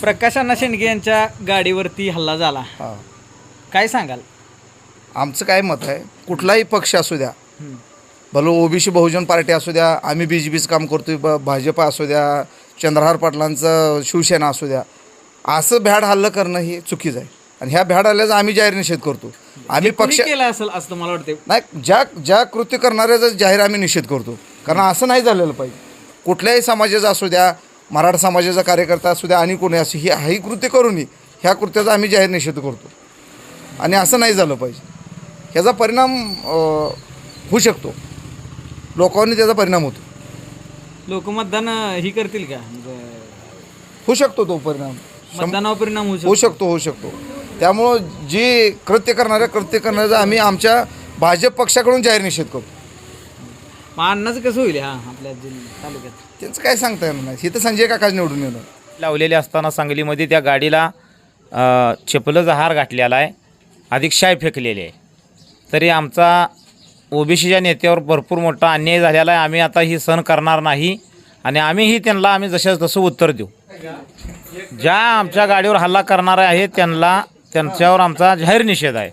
प्रकाश अण्णा शेंडगे यांच्या गाडीवरती हल्ला झाला. हा. काय सांगाल? आमचं काय मत आहे कुठलाही पक्ष असू द्या हम्म. भलं ओबीसी बहुजन पार्टी असू द्या आम्ही बी जे पीचं काम करतोय ब भाजप असू द्या चंद्रहार पाटलांचं शिवसेना असू द्या असं भ्याड हल्लं करणं ही चुकीचं आहे. आणि ह्या भ्याड हल्ल्याचा आम्ही जाहीर निषेध करतो. आम्ही कोणी पक्ष केलं असेल असं मला वाटतं नाही ज्या ज्या कृत्य करणाऱ्याचा जाहीर आम्ही निषेध करतो. कारण असं नाही झालेलं पाहिजे. कुठल्याही समाजाचा असू द्या मराठा समाजाचा कार्यकर्ता असू द्या आणि कोणी असू ही ही कृत्य करूनही ह्या कृत्याचा आम्ही जाहीर निषेध करतो. आणि असं नाही झालं पाहिजे. ह्याचा परिणाम होऊ शकतो. लोकांनी त्याचा परिणाम होतो. लोक मतदान अं, ही करतील का? म्हणजे होऊ शकतो तो परिणाम. मतदानावर परिणाम होऊ शकतो. होऊ शकतो त्यामुळं जे कृत्य करणाऱ्या कृत्य करणाऱ्याचा आम्ही आमच्या भाजप पक्षाकडून जाहीर निषेध करतो. मग अण्णाचं कसं होईल? हा आपल्या जिल्ह्यात तालुक्यात. त्यांचं काय सांगता येणार नाही. हे तर संजय काकाच निवडून येणार. लावलेले असताना सांगलीमध्ये त्या गाडीला अ, चपलाचा हार घातलेला आहे. अधिक शाय फेकलेली आहे. तरी आमचा ओबीसीच्या नेत्यावर भरपूर मोठा अन्याय झालेला आहे. आम्ही आता ही सहन करणार नाही. आणि आम्हीही त्यांना आम्ही जशाच तसं उत्तर देऊ. ज्या आमच्या गाडीवर हल्ला करणारे आहेत त्यांना त्यांच्यावर आमचा जाहीर निषेध आहे.